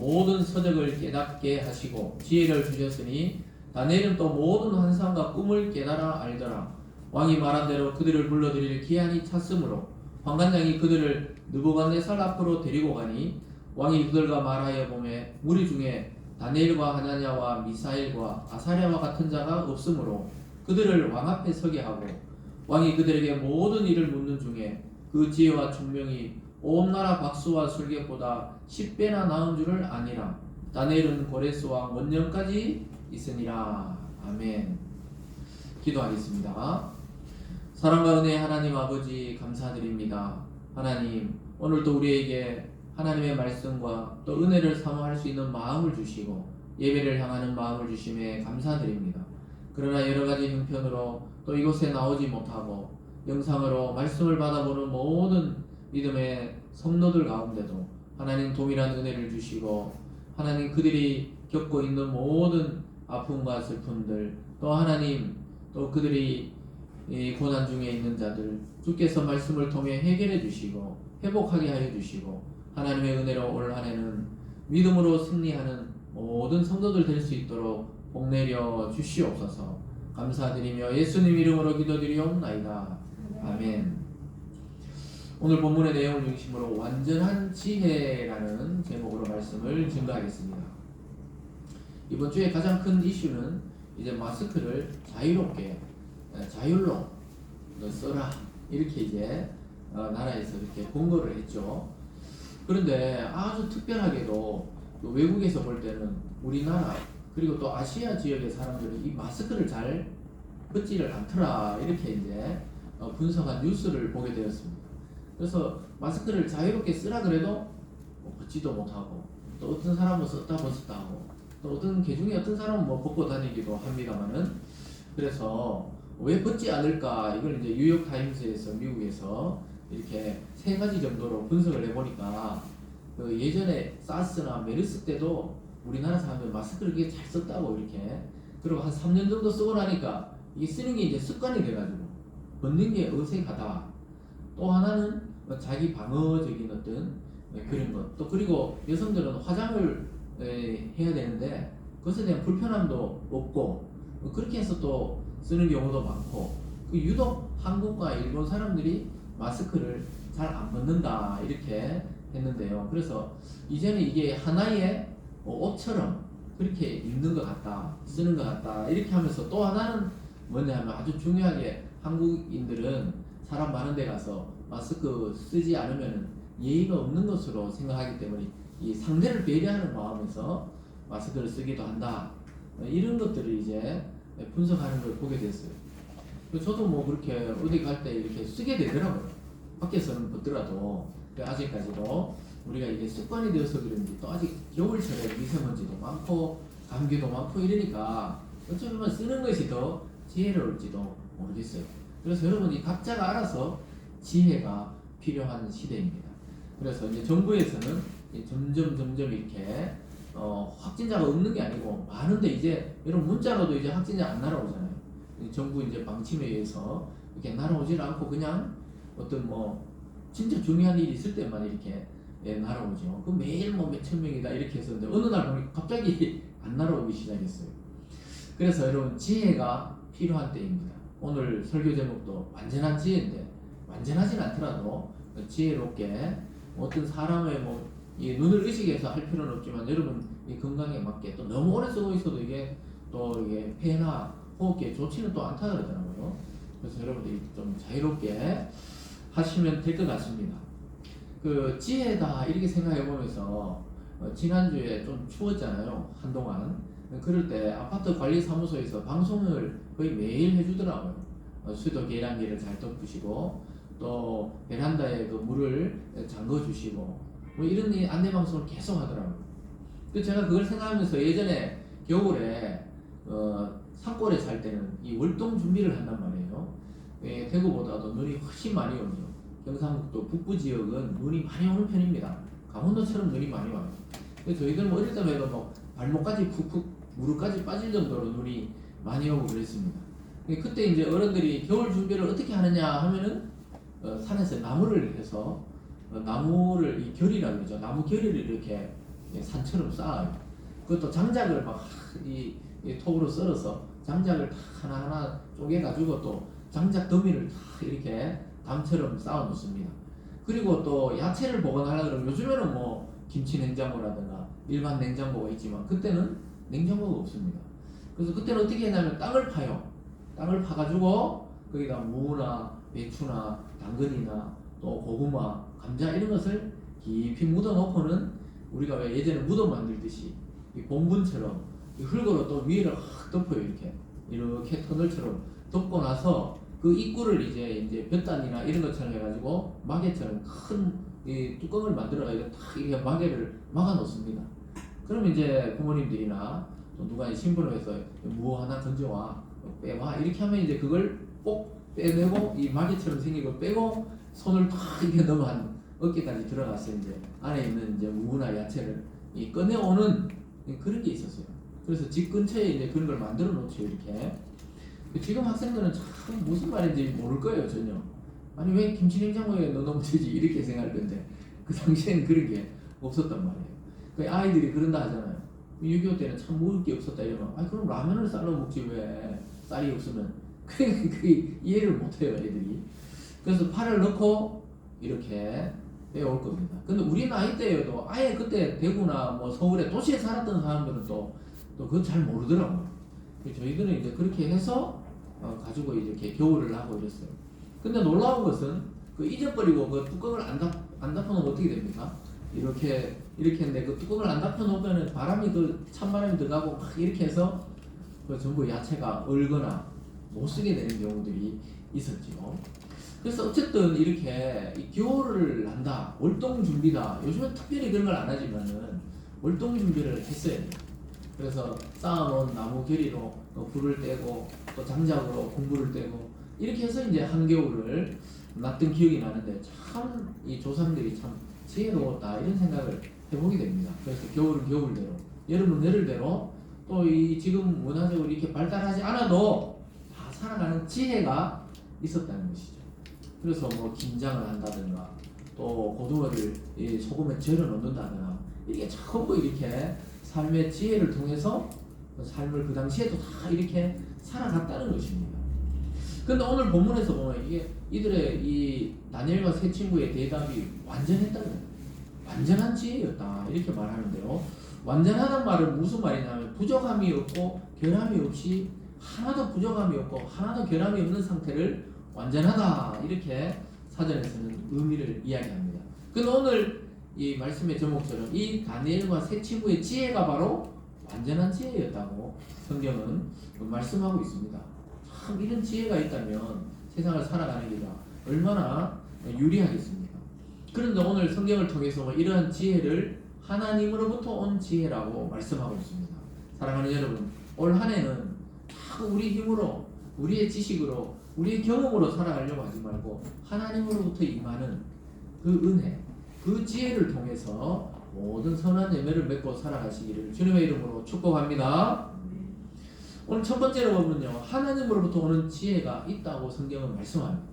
모든 서적을 깨닫게 하시고 지혜를 주셨으니 다니엘은 또 모든 환상과 꿈을 깨달아 알더라. 왕이 말한 대로 그들을 불러들일 기한이 찼으므로 황관장이 그들을 느부갓네살 앞으로 데리고 가니 왕이 그들과 말하여 보매 무리 중에 다니엘과 하나냐와 미사엘과 아사랴와 같은 자가 없으므로 그들을 왕 앞에 서게 하고 왕이 그들에게 모든 일을 묻는 중에 그 지혜와 총명이 온 나라 박수와 술객보다 10배나 나은 줄을 아니라 다니엘은 고레스와 원년까지 있으니라. 아멘. 기도하겠습니다. 사랑과 은혜 하나님 아버지 감사드립니다. 하나님 오늘도 우리에게 하나님의 말씀과 또 은혜를 사모할 수 있는 마음을 주시고 예배를 향하는 마음을 주심에 감사드립니다. 그러나 여러 가지 형편으로 또 이곳에 나오지 못하고 영상으로 말씀을 받아보는 모든 믿음의 성도들 가운데도 하나님 동일한 은혜를 주시고 하나님 그들이 겪고 있는 모든 아픔과 슬픔들 또 하나님 또 그들이 이 고난 중에 있는 자들 주께서 말씀을 통해 해결해 주시고 회복하게 하여 주시고 하나님의 은혜로 올 한해는 믿음으로 승리하는 모든 성도들 될 수 있도록 복 내려 주시옵소서. 감사드리며 예수님 이름으로 기도드리옵나이다. 아멘 오늘 본문의 내용을 중심으로 완전한 지혜라는 제목으로 말씀을 증거하겠습니다. 이번 주에 가장 큰 이슈는 이제 마스크를 자유롭게 에, 자율로 너 써라 이렇게 이제 어, 나라에서 이렇게 공고를 했죠. 그런데 아주 특별하게도 또 외국에서 볼 때는 우리나라 그리고 또 아시아 지역의 사람들은 이 마스크를 잘 벗지를 않더라 이렇게 이제 어, 분석한 뉴스를 보게 되었습니다. 그래서 마스크를 자유롭게 쓰라 그래도 뭐 벗지도 못하고 또 어떤 사람은 썼다 벗었다 하고 또 어떤 개중에 어떤 사람은 뭐 벗고 다니기도 합니다만은 그래서 왜 벗지 않을까 이걸 이제 뉴욕 타임스에서 미국에서 이렇게 세 가지 정도로 분석을 해보니까 그 예전에 사스나 메르스 때도 우리나라 사람들 마스크를 그렇게 잘 썼다고 이렇게 그리고 한 3년 정도 쓰고 나니까 이 쓰는 게 이제 습관이 돼가지고 벗는 게 어색하다. 또 하나는 뭐 자기 방어적인 어떤 그런 것. 또 그리고 여성들은 화장을 에, 해야 되는데 그것에 대한 불편함도 없고 뭐 그렇게 해서 또 쓰는 경우도 많고 그 유독 한국과 일본 사람들이 마스크를 잘 안 벗는다 이렇게 했는데요. 그래서 이제는 이게 하나의 뭐 옷처럼 그렇게 입는 것 같다, 쓰는 것 같다 이렇게 하면서 또 하나는 뭐냐 하면 아주 중요하게 한국인들은 사람 많은 데 가서 마스크 쓰지 않으면 예의가 없는 것으로 생각하기 때문에 이 상대를 배려하는 마음에서 마스크를 쓰기도 한다. 이런 것들을 이제 분석하는 걸 보게 됐어요. 저도 뭐 그렇게 어디 갈 때 이렇게 쓰게 되더라고요. 밖에서는 벗더라도 아직까지도 우리가 이게 습관이 되어서 그런지 또 아직 겨울철에 미세먼지도 많고 감기도 많고 이러니까 어쩌면 쓰는 것이 더 지혜로울지도 모르겠어요. 그래서 여러분이 각자가 알아서 지혜가 필요한 시대입니다. 그래서 이제 정부에서는 이제 점점 점점 이렇게 어, 확진자가 없는 게 아니고 많은데 이제 여러분 문자로도 이제 확진자 안 날아오잖아요. 이 정부 이제 방침에 의해서 이렇게 날아오질 않고 그냥 어떤 뭐 진짜 중요한 일이 있을 때만 이렇게 예, 날아오죠. 그 매일 뭐 몇천 명이다 이렇게 했었는데 어느 날 보니까 갑자기 안 날아오기 시작했어요. 그래서 여러분 지혜가 필요한 때입니다. 오늘 설교 제목도 완전한 지혜인데 완전하진 않더라도 지혜롭게 어떤 사람의 뭐 이 눈을 의식해서 할 필요는 없지만 여러분 이 건강에 맞게 또 너무 오래 쓰고 있어도 이게 또 이게 폐나 호흡기에 좋지는 또 않다 그러더라고요. 그래서 여러분들이 좀 자유롭게 하시면 될 것 같습니다. 그 지혜다 이렇게 생각해 보면서 어, 지난주에 좀 추웠잖아요 한동안 그럴 때 아파트 관리 사무소에서 방송을 거의 매일 해주더라고요. 어, 수도 계량기를 잘 덮으시고 또 베란다에 그 물을 잠궈 주시고 뭐 이런 이 안내 방송을 계속 하더라고요. 그 제가 그걸 생각하면서 예전에 겨울에 어, 산골에 살 때는 이 월동 준비를 한단 말이에요. 예, 대구보다도 눈이 훨씬 많이 오죠. 경상북도 북부 지역은 눈이 많이 오는 편입니다. 강원도처럼 눈이 많이 와요. 그래서 저희들은 어릴 때만 해도 뭐 발목까지 푹푹 무릎까지 빠질 정도로 눈이 많이 오고 그랬습니다. 근데 그때 이제 어른들이 겨울 준비를 어떻게 하느냐 하면은 어, 산에서 나무를 해서 어, 나무를 이 결이라고 그러죠. 나무 결이를 이렇게 예, 산처럼 쌓아요. 그것도 장작을 막이 톱으로 썰어서 장작을 다 하나하나 쪼개가지고 또 장작 더미를 다 이렇게 담처럼 쌓아 놓습니다. 그리고 또 야채를 보관하려 그러면 요즘에는 뭐 김치 냉장고라든가 일반 냉장고가 있지만 그때는 냉장고가 없습니다. 그래서 그때는 어떻게 했냐면 땅을 파요. 땅을 파가지고 거기다 무나 배추나 당근이나 또 고구마, 감자 이런 것을 깊이 묻어 놓고는 우리가 왜 예전에 무덤 만들듯이 이 본분처럼 이 흙으로 또 위를 확 덮어요 이렇게 이렇게 터널처럼 덮고 나서 그 입구를 이제 이제 볕단이나 이런 것처럼 해가지고 마개처럼 큰 이 뚜껑을 만들어가지고 탁 이렇게 마개를 막아 놓습니다. 그러면 이제 부모님들이나 또 누가 이 신분을 해서 무 하나 던져와 빼와 이렇게 하면 이제 그걸 꼭 빼내고 이 마개처럼 생긴 걸 빼고 손을 탁 이렇게 한 어깨까지 들어가서 이제 안에 있는 이제 무나 야채를 이 꺼내오는 그런 게 있었어요. 그래서 집 근처에 이제 그런 걸 만들어 놓죠 이렇게. 지금 학생들은 참 무슨 말인지 모를 거예요 전혀. 아니 왜 김치 냉장고에 넣어놓으면 되지 이렇게 생각할 건데 그 당시에는 그런 게 없었단 말이에요. 그 아이들이 그런다 하잖아요. 6.25 때는 참 먹을 게 없었다 이러면 아 그럼 라면을 쌀로 먹지 왜 쌀이 없으면 그, 그 이해를 못해요 애들이. 그래서 팔을 넣고 이렇게 빼올 겁니다. 근데 우리 나이 때에도 아예 그때 대구나 뭐 서울에 도시에 살았던 사람들은 또 또 그건 잘 모르더라고요. 저희들은 이제 그렇게 해서 어, 가지고 이렇게 겨울을 하고 이랬어요. 근데 놀라운 것은 그 잊어버리고 그 뚜껑을 안, 닫, 안 닫아놓으면 어떻게 됩니까? 이렇게 이렇게 했는데 그 뚜껑을 안 닫아놓으면 바람이 그 찬바람이 들어가고 막 이렇게 해서 그 전부 야채가 얼거나 못 쓰게 되는 경우들이 있었죠. 그래서 어쨌든 이렇게 이 겨울을 난다, 월동 준비다. 요즘은 특별히 그런 걸 안 하지만은 월동 준비를 했어야 돼요. 그래서 쌓아놓은 나무 결의로 또 불을 떼고 또 장작으로 공불을 떼고 이렇게 해서 이제 한겨울을 났던 기억이 나는데 참 이 조상들이 참 지혜로웠다 이런 생각을 해보게 됩니다. 그래서 겨울은 겨울대로, 여름은 여름대로 또 이 지금 문화적으로 이렇게 발달하지 않아도 다 살아가는 지혜가 있었다는 것이죠. 그래서 뭐 김장을 한다든가 또 고등어를 이 소금에 절여 넣는다거나 이게 전부 이렇게 삶의 지혜를 통해서 삶을 그 당시에도 다 이렇게 살아갔다는 것입니다. 근데 오늘 본문에서 보면 이게 이들의 이 다니엘과 세 친구의 대답이 완전했다는. 완전한 지혜였다 이렇게 말하는데요. 완전하다는 말은 무슨 말이냐면 부족함이 없고 결함이 없이 하나도 부족함이 없고 하나도 결함이 없는 상태를 완전하다 이렇게 사전에서는 의미를 이야기합니다. 근데 오늘 이 말씀의 제목처럼 이 다니엘과 세 친구의 지혜가 바로 완전한 지혜였다고 성경은 말씀하고 있습니다. 참 이런 지혜가 있다면 세상을 살아가는 길이 얼마나 유리하겠습니까? 그런데 오늘 성경을 통해서 뭐 이러한 지혜를 하나님으로부터 온 지혜라고 말씀하고 있습니다. 사랑하는 여러분, 올 한 해는 다 우리 힘으로, 우리의 지식으로, 우리의 경험으로 살아가려고 하지 말고 하나님으로부터 임하는 그 은혜, 그 지혜를 통해서 모든 선한 예매를 맺고 살아가시기를 주님의 이름으로 축복합니다. 오늘 첫 번째로 보면요. 하나님으로부터 오는 지혜가 있다고 성경은 말씀합니다.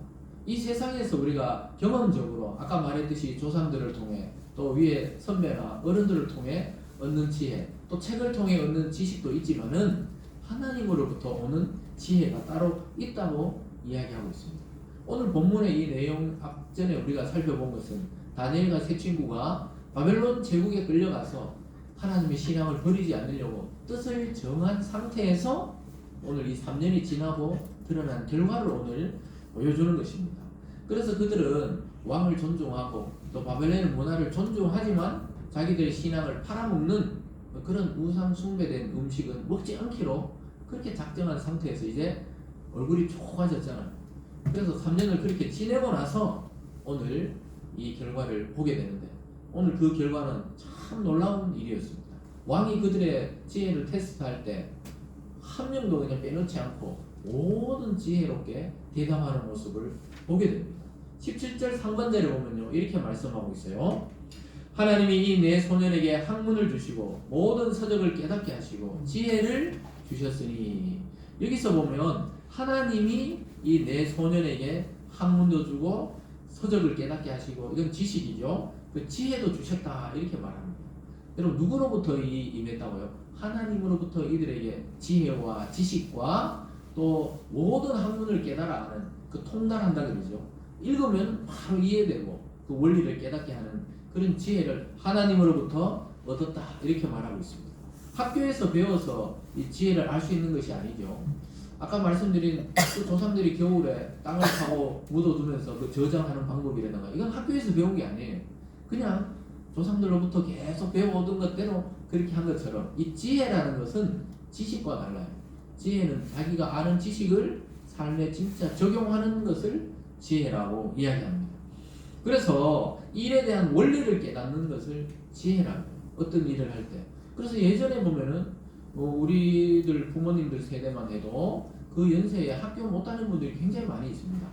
이 세상에서 우리가 경험적으로 아까 말했듯이 조상들을 통해 또 위에 선배나 어른들을 통해 얻는 지혜, 또 책을 통해 얻는 지식도 있지만은 하나님으로부터 오는 지혜가 따로 있다고 이야기하고 있습니다. 오늘 본문의 이 내용 앞전에 우리가 살펴본 것은 다니엘과 세 친구가 바벨론 제국에 끌려가서 하나님의 신앙을 버리지 않으려고 뜻을 정한 상태에서 오늘 이 3년이 지나고 드러난 결과를 오늘 보여주는 것입니다. 그래서 그들은 왕을 존중하고 또 바벨론의 문화를 존중하지만 자기들의 신앙을 팔아먹는 그런 우상 숭배된 음식은 먹지 않기로 그렇게 작정한 상태에서 이제 얼굴이 촉촉해졌잖아요. 그래서 3년을 그렇게 지내고 나서 오늘 이 결과를 보게 되는데 오늘 그 결과는 참 놀라운 일이었습니다. 왕이 그들의 지혜를 테스트할 때 한 명도 그냥 빼놓지 않고 모든 지혜롭게 대담하는 모습을 보게 됩니다. 17절 상반절에 보면요 이렇게 말씀하고 있어요. 하나님이 이 네 소년에게 학문을 주시고 모든 서적을 깨닫게 하시고 지혜를 주셨으니 여기서 보면 하나님이 이네 소년에게 학문도 주고 서적을 깨닫게 하시고 이건 지식이죠. 그 지혜도 주셨다 이렇게 말합니다. 여러분 누구로부터 이 임했다고요? 하나님으로부터 이들에게 지혜와 지식과 또 모든 학문을 깨달아가는 그 통달한다 그러죠. 읽으면 바로 이해되고 그 원리를 깨닫게 하는 그런 지혜를 하나님으로부터 얻었다 이렇게 말하고 있습니다. 학교에서 배워서 이 지혜를 알 수 있는 것이 아니죠. 아까 말씀드린 그 조상들이 겨울에 땅을 파고 묻어두면서 그 저장하는 방법이라든가 이건 학교에서 배운 게 아니에요. 그냥 조상들로부터 계속 배워오던 것대로 그렇게 한 것처럼 이 지혜라는 것은 지식과 달라요. 지혜는 자기가 아는 지식을 삶에 진짜 적용하는 것을 지혜라고 이야기합니다. 그래서 일에 대한 원리를 깨닫는 것을 지혜라고. 어떤 일을 할 때. 그래서 예전에 보면은 어, 우리들 부모님들 세대만 해도 그 연세에 학교 못 다니는 분들이 굉장히 많이 있습니다.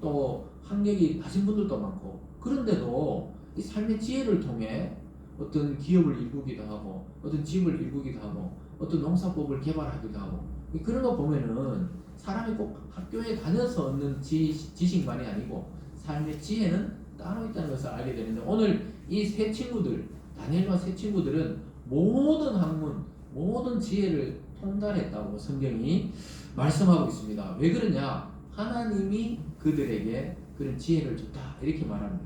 또 학력이 낮은 분들도 많고 그런데도 이 삶의 지혜를 통해 어떤 기업을 일구기도 하고 어떤 집을 일구기도 하고 어떤 농사법을 개발하기도 하고 그런 거 보면은 사람이 꼭 학교에 다녀서 얻는 지, 지식만이 아니고 삶의 지혜는 따로 있다는 것을 알게 되는데 오늘 이 세 친구들 다니엘과 세 친구들은 모든 학문 모든 지혜를 통달했다고 성경이 말씀하고 있습니다. 왜 그러냐? 하나님이 그들에게 그런 지혜를 줬다 이렇게 말합니다.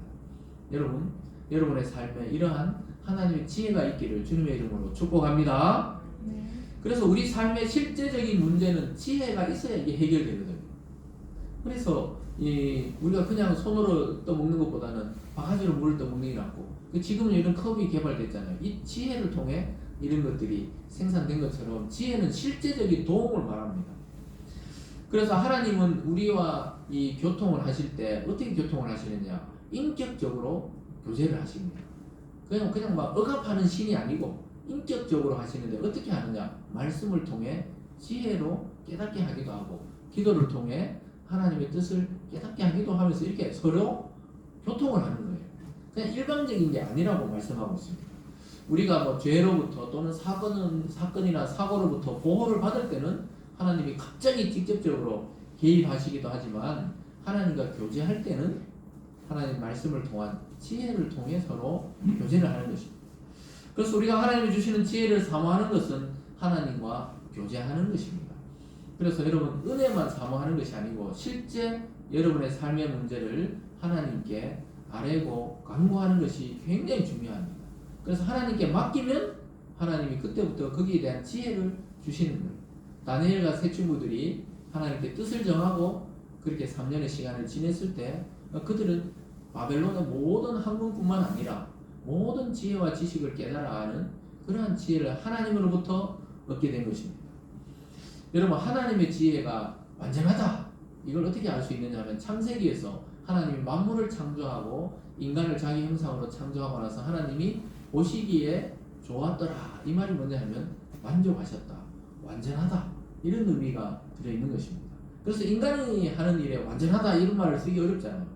여러분 여러분의 삶에 이러한 하나님의 지혜가 있기를 주님의 이름으로 축복합니다. 네. 그래서 우리 삶의 실제적인 문제는 지혜가 있어야 이게 해결되거든요. 그래서 이 우리가 그냥 손으로 떠먹는 것보다는 바가지로 물을 떠먹는 게 낫고 그 지금은 이런 컵이 개발됐잖아요. 이 지혜를 통해 이런 것들이 생산된 것처럼 지혜는 실제적인 도움을 말합니다. 그래서 하나님은 우리와 이 교통을 하실 때 어떻게 교통을 하시느냐? 인격적으로 교제를 하십니다. 그냥 그냥 막 억압하는 신이 아니고 인격적으로 하시는데 어떻게 하느냐? 말씀을 통해 지혜로 깨닫게 하기도 하고 기도를 통해 하나님의 뜻을 깨닫게 하기도 하면서 이렇게 서로 교통을 하는 거예요. 그냥 일방적인 게 아니라고 말씀하고 있습니다. 우리가 뭐 죄로부터 또는 사건은 사건이나 사고로부터 보호를 받을 때는 하나님이 갑자기 직접적으로 개입하시기도 하지만 하나님과 교제할 때는 하나님 말씀을 통한 지혜를 통해 서로 교제를 하는 것입니다. 그래서 우리가 하나님이 주시는 지혜를 사모하는 것은 하나님과 교제하는 것입니다. 그래서 여러분 은혜만 사모하는 것이 아니고 실제 여러분의 삶의 문제를 하나님께 아뢰고 간구하는 것이 굉장히 중요합니다. 그래서 하나님께 맡기면 하나님이 그때부터 거기에 대한 지혜를 주시는 거예요. 다니엘과 세 친구들이 하나님께 뜻을 정하고 그렇게 3년의 시간을 지냈을 때 그들은 바벨론의 모든 학문뿐만 아니라 모든 지혜와 지식을 깨달아가는 그러한 지혜를 하나님으로부터 얻게 된 것입니다. 여러분 하나님의 지혜가 완전하다. 이걸 어떻게 알 수 있느냐 하면 창세기에서 하나님이 만물을 창조하고 인간을 자기 형상으로 창조하고 나서 하나님이 보시기에 좋았더라. 이 말이 뭐냐 하면 만족하셨다. 완전하다. 이런 의미가 들어있는 것입니다. 그래서 인간이 하는 일에 완전하다 이런 말을 쓰기 어렵잖아요.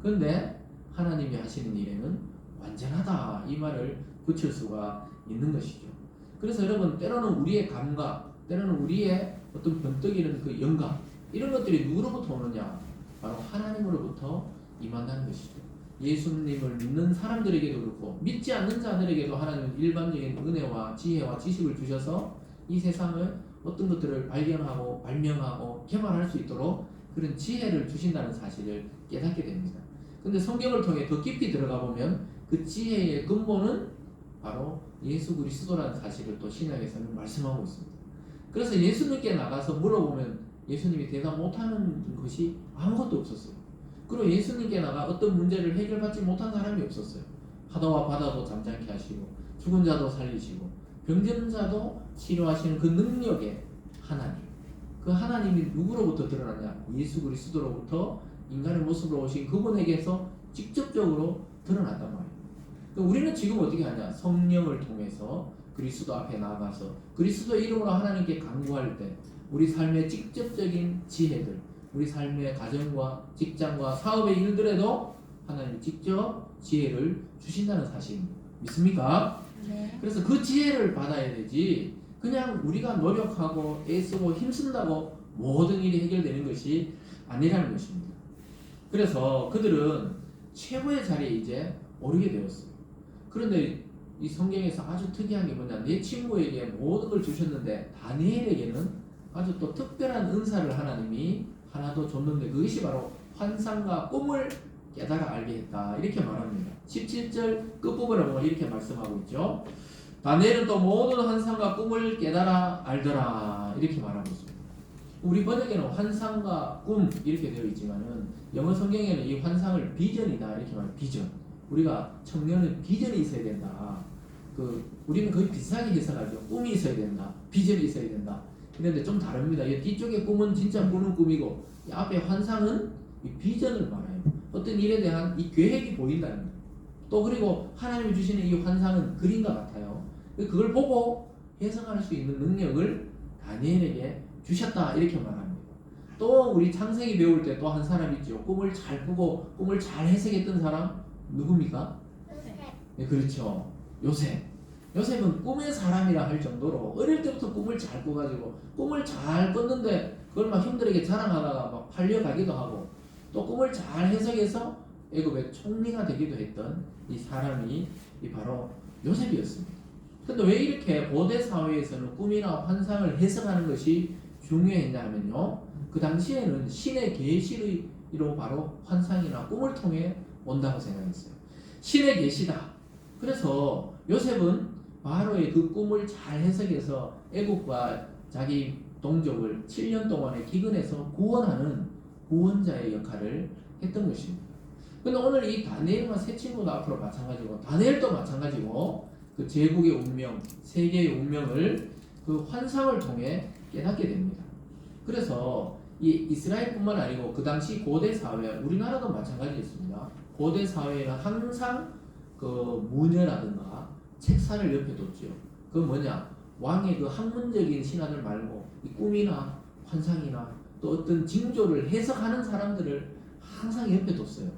그런데 하나님이 하시는 일에는 완전하다 이 말을 붙일 수가 있는 것이죠. 그래서 여러분 때로는 우리의 감각, 때로는 우리의 어떤 번뜩이는 그 영감 이런 것들이 누구로부터 오느냐? 바로 하나님으로부터 임한다는 것이죠. 예수님을 믿는 사람들에게도 그렇고 믿지 않는 자들에게도 하나님은 일반적인 은혜와 지혜와 지식을 주셔서 이 세상을 어떤 것들을 발견하고 발명하고 개발할 수 있도록 그런 지혜를 주신다는 사실을 깨닫게 됩니다. 근데 성경을 통해 더 깊이 들어가 보면 그 지혜의 근본은 바로 예수 그리스도라는 사실을 또 신약에서는 말씀하고 있습니다. 그래서 예수님께 나가서 물어보면 예수님이 대답 못하는 것이 아무것도 없었어요. 그리고 예수님께 나가 어떤 문제를 해결받지 못한 사람이 없었어요. 하다와 바다도 잠잠케 하시고 죽은 자도 살리시고 병든 자도 치료하시는 그 능력의 하나님. 그 하나님이 누구로부터 드러나냐? 예수 그리스도로부터 인간의 모습으로 오신 그분에게서 직접적으로 드러났단 말이에요. 그러니까 우리는 지금 어떻게 하냐? 성령을 통해서 그리스도 앞에 나가서 그리스도 이름으로 하나님께 간구할 때 우리 삶의 직접적인 지혜들, 우리 삶의 가정과 직장과 사업의 일들에도 하나님이 직접 지혜를 주신다는 사실 믿습니까? 네. 그래서 그 지혜를 받아야 되지 그냥 우리가 노력하고 애쓰고 힘쓴다고 모든 일이 해결되는 것이 아니라는 것입니다. 그래서 그들은 최고의 자리에 이제 오르게 되었어요. 그런데 이 성경에서 아주 특이한 게 뭐냐 내 친구에게 모든 걸 주셨는데 다니엘에게는 아주 또 특별한 은사를 하나님이 하나 더 줬는데 그것이 바로 환상과 꿈을 깨달아 알게 했다. 이렇게 말합니다. 17절 끝부분에 보면 이렇게 말씀하고 있죠. 다니엘은 또 모든 환상과 꿈을 깨달아 알더라. 이렇게 말하고 있습니다. 우리 번역에는 환상과 꿈 이렇게 되어 있지만은 영어 성경에는 이 환상을 비전이다. 이렇게 말 비전. 우리가 청년은 비전이 있어야 된다. 그 우리는 거의 비슷하게 해석하죠. 꿈이 있어야 된다. 비전이 있어야 된다 그런데 좀 다릅니다 이 뒤쪽의 꿈은 진짜 꾸는 꿈이고 이 앞에 환상은 이 비전을 말해요 어떤 일에 대한 이 계획이 보인다는 거예요 또 그리고 하나님이 주시는 이 환상은 그림과 같아요 그걸 보고 해석할 수 있는 능력을 다니엘에게 주셨다 이렇게 말합니다. 또 우리 창세기 배울 때 또 한 사람 있죠. 꿈을 잘 꾸고 꿈을 잘 해석했던 사람 누굽니까? 네, 그렇죠. 요셉. 요셉은 꿈의 사람이라 할 정도로 어릴 때부터 꿈을 잘 꾸가지고 꿈을 잘 꿨는데 그걸 막 형들에게 자랑하다가 막 팔려가기도 하고 또 꿈을 잘 해석해서 애굽의 총리가 되기도 했던 이 사람이 이 바로 요셉이었습니다. 근데 왜 이렇게 고대 사회에서는 꿈이나 환상을 해석하는 것이 중요했냐면요. 그 당시에는 신의 계시로 바로 환상이나 꿈을 통해 온다고 생각했어요. 신의 계시다. 그래서 요셉은 바로의 그 꿈을 잘 해석해서 애국과 자기 동족을 7년 동안의 기근에서 구원하는 구원자의 역할을 했던 것입니다. 근데 오늘 이 다니엘과 세 친구도 앞으로 마찬가지고 다니엘도 마찬가지고 그 제국의 운명, 세계의 운명을 그 환상을 통해 깨닫게 됩니다. 그래서 이 이스라엘뿐만 아니고 그 당시 고대 사회, 우리나라도 마찬가지였습니다. 고대 사회는 항상 그 무녀라든가 책사를 옆에 뒀죠. 그 뭐냐 왕의 그 학문적인 신화들 말고 이 꿈이나 환상이나 또 어떤 징조를 해석하는 사람들을 항상 옆에 뒀어요.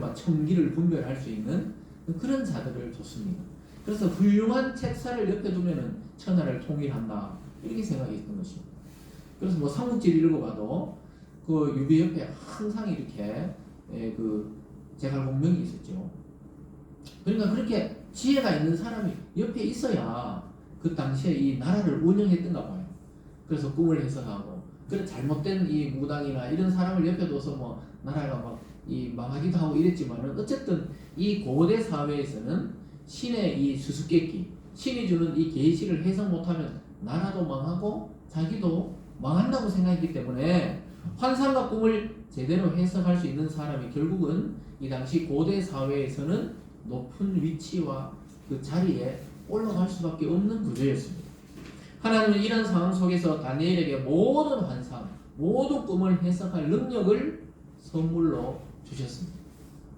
막 천기를 분별할 수 있는 그런 자들을 뒀습니다. 그래서 훌륭한 책사를 옆에 두면은 천하를 통일한다 이렇게 생각했던 것입니다. 그래서 뭐 삼국지를 읽어봐도 그 유비 옆에 항상 이렇게 예, 그 제갈 공명이 있었죠. 그러니까 그렇게 지혜가 있는 사람이 옆에 있어야 그 당시에 이 나라를 운영했던가 봐요. 그래서 꿈을 해석하고 그래 잘못된 이 무당이나 이런 사람을 옆에 둬서 뭐 나라가 막 이 망하기도 하고 이랬지만은 어쨌든 이 고대 사회에서는 신의 이 수수께끼 신이 주는 이 계시를 해석 못하면 나라도 망하고 자기도 망한다고 생각했기 때문에 환상과 꿈을 제대로 해석할 수 있는 사람이 결국은 이 당시 고대 사회에서는 높은 위치와 그 자리에 올라갈 수밖에 없는 구조였습니다. 하나님은 이런 상황 속에서 다니엘에게 모든 환상, 모든 꿈을 해석할 능력을 선물로 주셨습니다.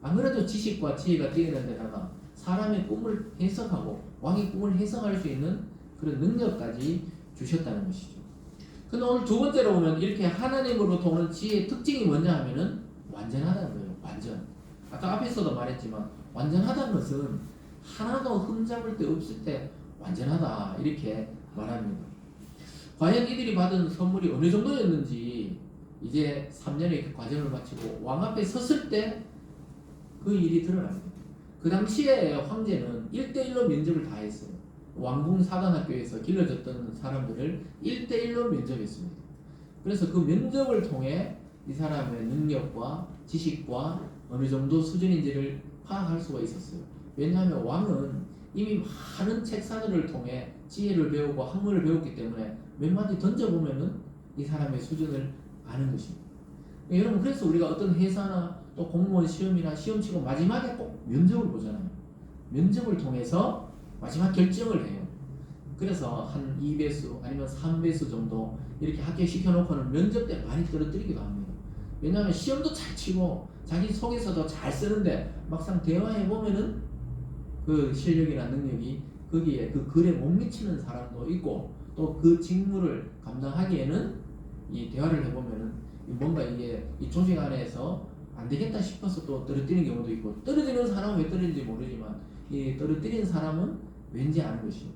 아무래도 지식과 지혜가 뛰어난 데다가 사람의 꿈을 해석하고 왕의 꿈을 해석할 수 있는 그런 능력까지 주셨다는 것이죠. 근데 오늘 두 번째로 보면 이렇게 하나님으로부터 오는 지혜의 특징이 뭐냐 하면은 완전하다는 거예요. 완전. 아까 앞에서도 말했지만 완전하다는 것은 하나도 흠잡을 데 없을 때 완전하다 이렇게 말합니다. 과연 이들이 받은 선물이 어느 정도였는지 이제 3년의 그 과정을 마치고 왕 앞에 섰을 때 그 일이 드러납니다. 그 당시에 황제는 1대1로 면접을 다 했어요. 왕궁 사관학교에서 길러졌던 사람들을 1대1로 면접했습니다. 그래서 그 면접을 통해 이 사람의 능력과 지식과 어느 정도 수준인지를 파악할 수가 있었어요. 왜냐하면 왕은 이미 많은 책사들을 통해 지혜를 배우고 학문을 배웠기 때문에 몇 마디 던져보면은 이 사람의 수준을 아는 것입니다. 여러분 그래서 우리가 어떤 회사나 또 공무원 시험이나 시험 치고 마지막에 꼭 면접을 보잖아요. 면접을 통해서 마지막 결정을 해요. 그래서 한 2배수 아니면 3배수 정도 이렇게 합격시켜 놓고는 면접 때 많이 떨어뜨리기도 합니다. 왜냐하면 시험도 잘 치고 자기 속에서도 잘 쓰는데 막상 대화해 보면은 그 실력이나 능력이 거기에 그 글에 못 미치는 사람도 있고 또 그 직무를 감당하기에는 이 대화를 해보면은 뭔가 이게 이 조직 안에서 안 되겠다 싶어서 또 떨어뜨리는 경우도 있고 떨어지는 사람은 왜 떨어지는지 모르지만 이 떨어뜨리는 사람은 왠지 아는 것이요.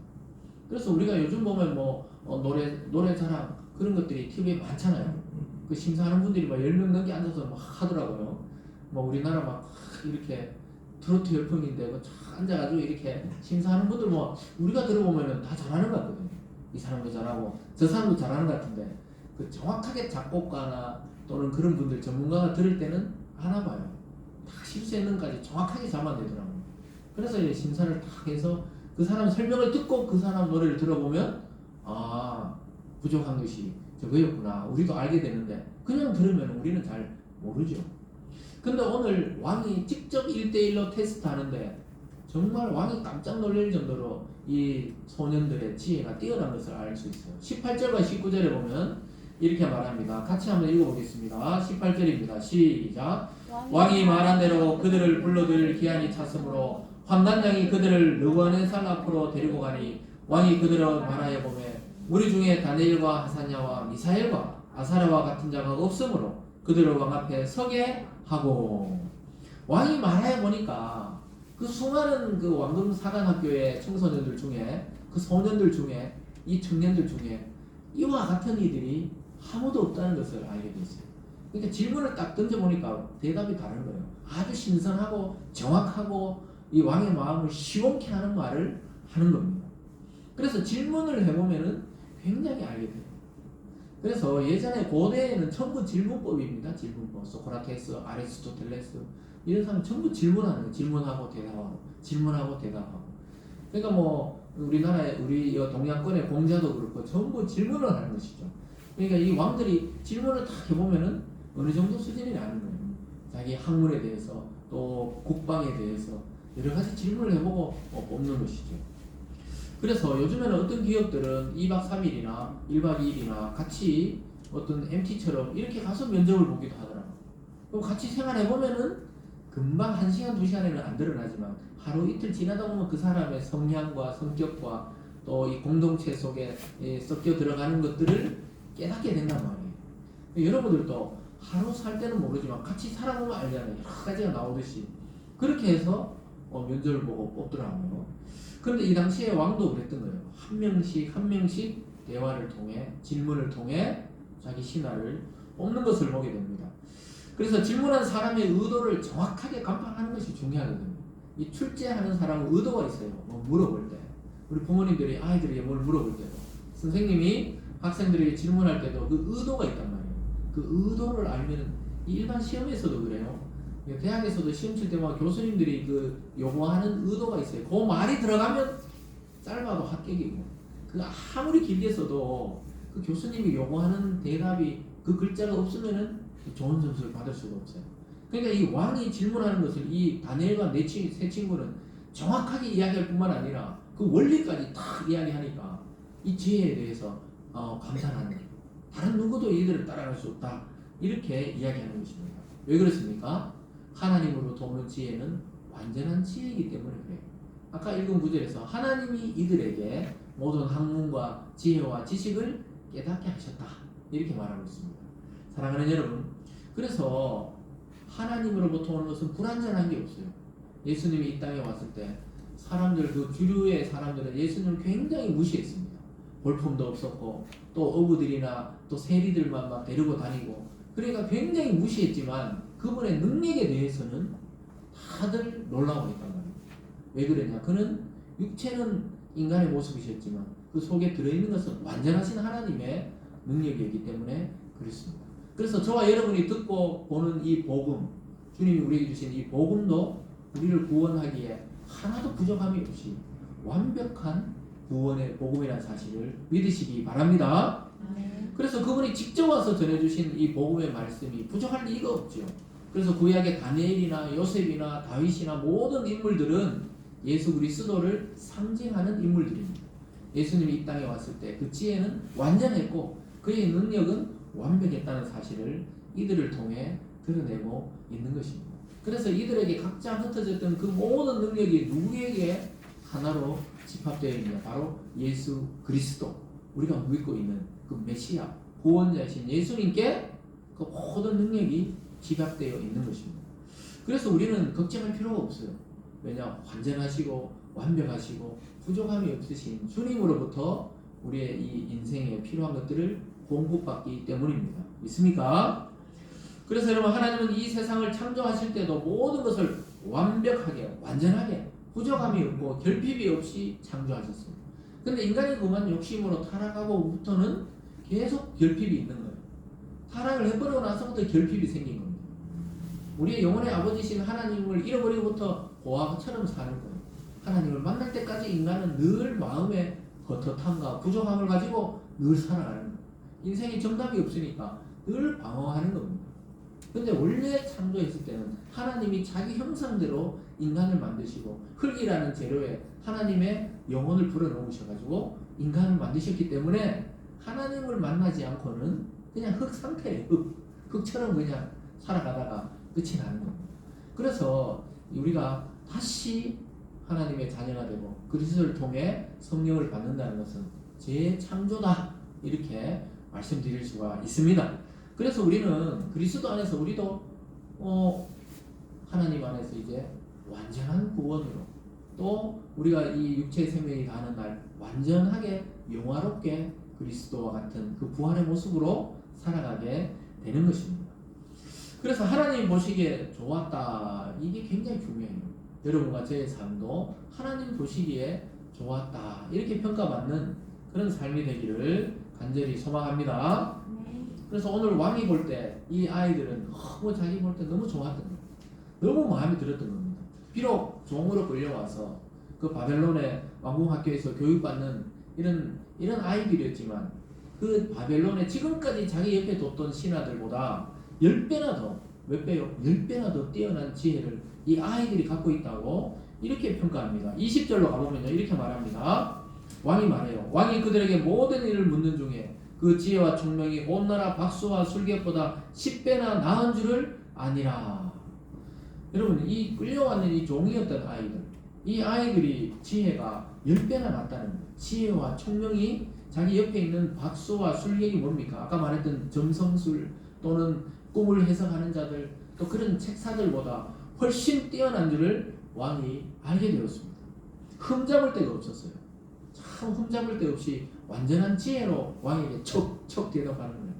그래서 우리가 요즘 보면 뭐 어, 노래 노래 자랑 그런 것들이 TV에 많잖아요. 그 심사하는 분들이 막 10명 넘게 앉아서 막 하더라고요. 뭐 우리나라 막 이렇게 트로트 열풍인데 그쫙 앉아가지고 이렇게 심사하는 분들 뭐 우리가 들어보면은 다 잘하는 것 같거든요. 이 사람도 잘하고 저 사람도 잘하는 것 같은데 그 정확하게 작곡가나 또는 그런 분들 전문가가 들을 때는 하나 봐요. 다 실수했는까지 정확하게 잡아내더라고요. 그래서 이제 심사를 딱 해서 그 사람 설명을 듣고 그 사람 노래를 들어보면 아 부족한 것이 저거였구나 우리도 알게 되는데 그냥 들으면 우리는 잘 모르죠. 근데 오늘 왕이 직접 1대1로 테스트하는데 정말 왕이 깜짝 놀랄 정도로 이 소년들의 지혜가 뛰어난 것을 알 수 있어요. 18절과 19절에 보면 이렇게 말합니다. 같이 한번 읽어보겠습니다. 18절입니다. 시작. 왕이 말한 대로 그들을 불러들 기한이 찼으므로 환단장이 그들을 르관의산 앞으로 데리고 가니 왕이 그들을 말하여 보매 우리 중에 다니엘과 하사냐와 미사엘과 아사랴와 같은 자가 없으므로 그들을 왕 앞에 서게 하고 왕이 말하여 보니까 그 수많은 그 왕금 사관 학교의 청소년들 중에 그 소년들 중에 이 청년들 중에 이와 같은 이들이 아무도 없다는 것을 알게 됐어요. 그러니까 질문을 딱 던져보니까 대답이 다른 거예요. 아주 신선하고 정확하고 이 왕의 마음을 시원케 하는 말을 하는 겁니다. 그래서 질문을 해보면은 굉장히 알게 돼요. 그래서 예전에 고대에는 전부 질문법입니다. 질문법. 소크라테스, 아리스토텔레스 이런 사람 전부 질문하는 거예요. 질문하고 대답하고 질문하고 대답하고. 그러니까 뭐 우리나라의 우리 이 동양권의 공자도 그렇고 전부 질문을 하는 것이죠. 그러니까 이 왕들이 질문을 다 해보면은 어느 정도 수준이 나는 거예요. 자기 학문에 대해서 또 국방에 대해서 여러 가지 질문을 해보고 어, 뽑는 것이죠. 그래서 요즘에는 어떤 기업들은 2박 3일이나 1박 2일이나 같이 어떤 MT처럼 이렇게 가서 면접을 보기도 하더라고요. 그럼 같이 생활해보면은 금방 1시간, 2시간에는 안 드러나지만 하루 이틀 지나다 보면 그 사람의 성향과 성격과 또 이 공동체 속에 이 섞여 들어가는 것들을 깨닫게 된단 말이에요. 여러분들도 하루 살 때는 모르지만 같이 살아보면 알잖아요. 여러 가지가 나오듯이. 그렇게 해서 어, 면접을 보고 뽑더라고요. 그런데 이 당시에 왕도 그랬던 거예요. 한 명씩 한 명씩 대화를 통해 질문을 통해 자기 신하를 뽑는 것을 보게 됩니다. 그래서 질문한 사람의 의도를 정확하게 간파하는 것이 중요하거든요. 이 출제하는 사람은 의도가 있어요. 뭐 물어볼 때. 우리 부모님들이 아이들에게 뭘 물어볼 때도 선생님이 학생들에게 질문할 때도 그 의도가 있단 말이에요. 그 의도를 알면은 이 일반 시험에서도 그래요. 대학에서도 시험 칠 때마다 교수님들이 그 요구하는 의도가 있어요. 그 말이 들어가면 짧아도 합격이고 그 아무리 길게 써도 그 교수님이 요구하는 대답이 그 글자가 없으면은 좋은 점수를 받을 수가 없어요. 그러니까 이 왕이 질문하는 것을 이 다니엘과 네 친, 세 친구는 정확하게 이야기할 뿐만 아니라 그 원리까지 다 이야기하니까 이 지혜에 대해서 어, 거예요. 다른 누구도 이들을 따라갈 수 없다. 이렇게 이야기하는 것입니다. 왜 그렇습니까? 하나님으로부터 오는 지혜는 완전한 지혜이기 때문에 그래요. 아까 읽은 구절에서 하나님이 이들에게 모든 학문과 지혜와 지식을 깨닫게 하셨다. 이렇게 말하고 있습니다. 사랑하는 여러분, 그래서 하나님으로부터 오는 것은 불완전한 게 없어요. 예수님이 이 땅에 왔을 때 사람들 그 주류의 사람들은 예수님을 굉장히 무시했습니다. 볼품도 없었고 또 어부들이나 또 세리들만 막 데리고 다니고 그러니까 굉장히 무시했지만 그분의 능력에 대해서는 다들 놀라고 했단 말이에요. 왜 그러냐? 그는 육체는 인간의 모습이셨지만 그 속에 들어있는 것은 완전하신 하나님의 능력이었기 때문에 그렇습니다. 그래서 저와 여러분이 듣고 보는 이 복음, 주님이 우리에게 주신 이 복음도 우리를 구원하기에 하나도 부족함이 없이 완벽한 구원의 복음이라는 사실을 믿으시기 바랍니다. 그래서 그분이 직접 와서 전해주신 이 복음의 말씀이 부족할 리가 없죠. 그래서 구약의 다니엘이나 요셉이나 다윗이나 모든 인물들은 예수 그리스도를 상징하는 인물들입니다. 예수님이 이 땅에 왔을 때 그 지혜는 완전했고 그의 능력은 완벽했다는 사실을 이들을 통해 드러내고 있는 것입니다. 그래서 이들에게 각자 흩어졌던 그 모든 능력이 누구에게 하나로 집합되어 있냐? 바로 예수 그리스도. 우리가 믿고 있는 그 메시아, 구원자이신 예수님께 그 모든 능력이 집합되어 있는 것입니다. 그래서 우리는 걱정할 필요가 없어요. 왜냐? 완전하시고 완벽하시고 부족함이 없으신 주님으로부터 우리의 이 인생에 필요한 것들을 공급받기 때문입니다. 믿습니까? 그래서 여러분 하나님은 이 세상을 창조하실 때도 모든 것을 완벽하게 완전하게 부족함이 없고 결핍이 없이 창조하셨습니다. 근데 인간이 그만 욕심으로 타락하고부터는 계속 결핍이 있는 거예요. 타락을 해버리고 나서부터 결핍이 생긴 겁니다. 우리의 영혼의 아버지신 하나님을 잃어버리고부터 고아처럼 사는 거예요. 하나님을 만날 때까지 인간은 늘 마음에 헛헛함과 부족함을 가지고 늘 살아가는 거예요. 인생에 정답이 없으니까 늘 방황하는 겁니다. 근데 원래 창조했을 때는 하나님이 자기 형상대로 인간을 만드시고 흙이라는 재료에 하나님의 영혼을 불어넣으셔가지고 인간을 만드셨기 때문에 하나님을 만나지 않고는 그냥 흙 상태예요. 흙. 흙처럼 그냥 살아가다가 끝이 나는 겁니다. 그래서 우리가 다시 하나님의 자녀가 되고 그리스도를 통해 성령을 받는다는 것은 재창조다 이렇게 말씀드릴 수가 있습니다. 그래서 우리는 그리스도 안에서 우리도 어, 하나님 안에서 이제 완전한 구원으로 또 우리가 이 육체의 생명이 가는 날 완전하게 영화롭게 그리스도와 같은 그 부활의 모습으로 살아가게 되는 것입니다. 그래서 하나님 보시기에 좋았다. 이게 굉장히 중요해요. 여러분과 제 삶도 하나님 보시기에 좋았다. 이렇게 평가받는 그런 삶이 되기를 간절히 소망합니다. 그래서 오늘 왕이 볼 때 이 아이들은 너무 자기 볼 때 너무 좋았던 거예요. 너무 마음에 들었던 겁니다. 비록 종으로 끌려와서 그 바벨론의 왕궁 학교에서 교육받는 이런 이런 아이들이었지만 그 바벨론에 지금까지 자기 옆에 뒀던 신하들보다 10배나 더, 몇 배요? 10배나 더 뛰어난 지혜를 이 아이들이 갖고 있다고 이렇게 평가합니다. 20절로 가보면요. 이렇게 말합니다. 왕이 말해요. 왕이 그들에게 모든 일을 묻는 중에 그 지혜와 총명이 온 나라 박수와 술객보다 10배나 나은 줄을 아니라. 여러분, 이 끌려왔는 이 종이었던 아이들, 이 아이들이 지혜가 10배나 낫다는. 지혜와 총명이 자기 옆에 있는 박수와 술객이 뭡니까? 아까 말했던 점성술 또는 꿈을 해석하는 자들 또 그런 책사들보다 훨씬 뛰어난 줄을 왕이 알게 되었습니다. 흠잡을 데가 없었어요. 참 흠잡을 데 없이 완전한 지혜로 왕에게 척척 대답하는 거예요.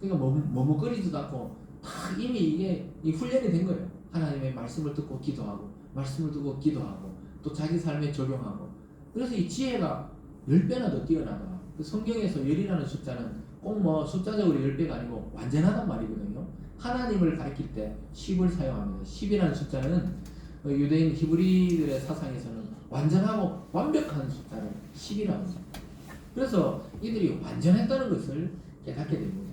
그러니까 머뭇- 머뭇거리지도 않고 다 이미 이게 이 훈련이 된 거예요. 하나님의 말씀을 듣고 기도하고 말씀을 듣고 기도하고 또 자기 삶에 적용하고 그래서 이 지혜가 10배나 더 뛰어나다. 그 성경에서 열이라는 숫자는 꼭 뭐 숫자적으로 10배가 아니고 완전하단 말이거든요. 하나님을 가리킬 때 10을 사용합니다. 10이라는 숫자는 어, 유대인 히브리들의 사상에서는 완전하고 완벽한 숫자를 10이라고 합니다. 그래서 이들이 완전했다는 것을 깨닫게 됩니다.